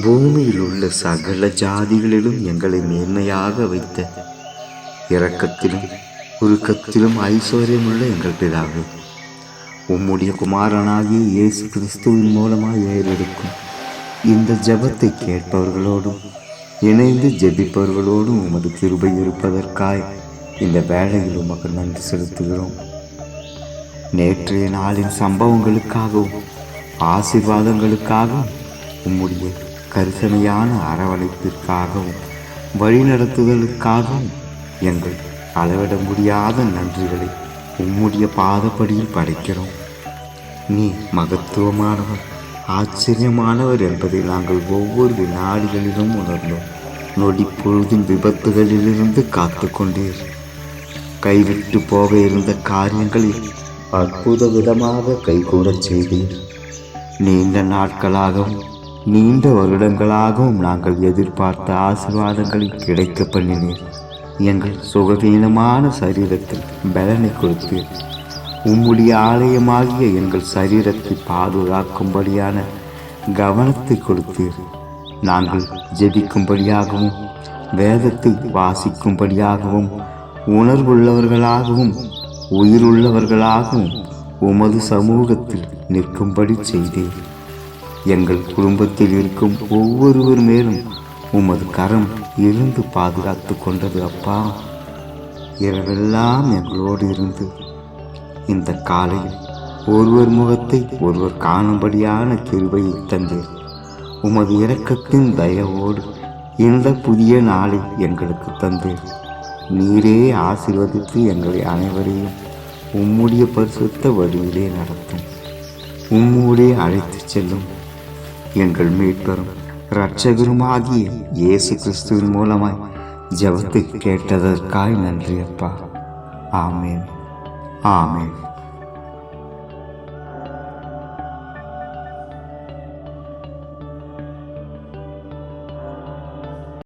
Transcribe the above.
பூமியில் உள்ள சகல ஜாதிகளிலும் எங்களை மேன்மையாக வைத்த இரக்கத்திலும் உருக்கத்திலும் ஐஸ்வர்யமுள்ள எங்கள் பிதாவே உம்முடைய குமாரனாகிய இயேசு கிறிஸ்துவின் மூலமாக ஏறெடுக்கும் இந்த ஜபத்தை கேட்பவர்களோடும் இணைந்து ஜெபிப்பவர்களோடும் உமது கிருபை இருப்பதற்காய் இந்த வேலையில் உமக்கு நன்றி செலுத்துகிறோம். நேற்றைய நாளின் சம்பவங்களுக்காகவும் ஆசீர்வாதங்களுக்காகவும் உம்முடைய கரிசனையான அரவணைப்பிற்காகவும் வழிநடத்துதலுக்காகவும் எங்கள் அளவிட முடியாத நன்றிகளை உம்முடைய பாதப்படியில் படைக்கிறோம். நீ மகத்துவமானவர் ஆச்சரியமானவர் என்பதை நாங்கள் ஒவ்வொரு வினாடிகளிலும் உணர்ந்தோம். நொடி பொழுதின் விபத்துகளிலிருந்து காத்து கொண்டீர். கைவிட்டு போக இருந்த காரியங்களில் அற்புத விதமாக கைகூடச் செய்தீர். நீண்ட நாட்களாகவும் நீண்ட வருடங்களாகவும் நாங்கள் எதிர்பார்த்த ஆசீர்வாதங்களை கிடைக்க பண்ணினீர் எங்கள் சுகவீனமான சரீரத்தில் பலனை கொடுத்தீர் உம்முடைய ஆலயமாகிய எங்கள் சரீரத்தை பாதுகாக்கும்படியான கவனத்தை கொடுத்தீர். நாங்கள் ஜெபிக்கும்படியாகவும் வேதத்தை வாசிக்கும்படியாகவும் உணர்வுள்ளவர்களாகவும் உயிருள்ளவர்களாகவும் உமது சமூகத்தில் நிற்கும்படி செய்தேன் எங்கள் குடும்பத்தில் இருக்கும் ஒவ்வொருவர் மேலும் உமது கரம் இருந்து பாதுகாத்து கொண்டது அப்பா. இரவெல்லாம் எங்களோடு இருந்து. இந்த காலையில் ஒருவர் முகத்தை ஒருவர் காணும்படியான கிருபையை தந்தீர் உமது இரக்கத்தின் தயவோடு இந்த புதிய நாளை எங்களுக்கு தந்தீர் நீரே ஆசீர்வதித்து எங்களை அனைவரையும் உம்முடைய பரிசுத்த வழியிலே நடத்தும். உம்முடைய அழைத்துச் செல்லும். எங்கள் மீட்பரும் இரட்சகருமாகிய இயேசு கிறிஸ்துவின் மூலமாய் ஜெபத்தை கேட்டதற்காய் நன்றி அப்பா ஆமேன் ஆமேன்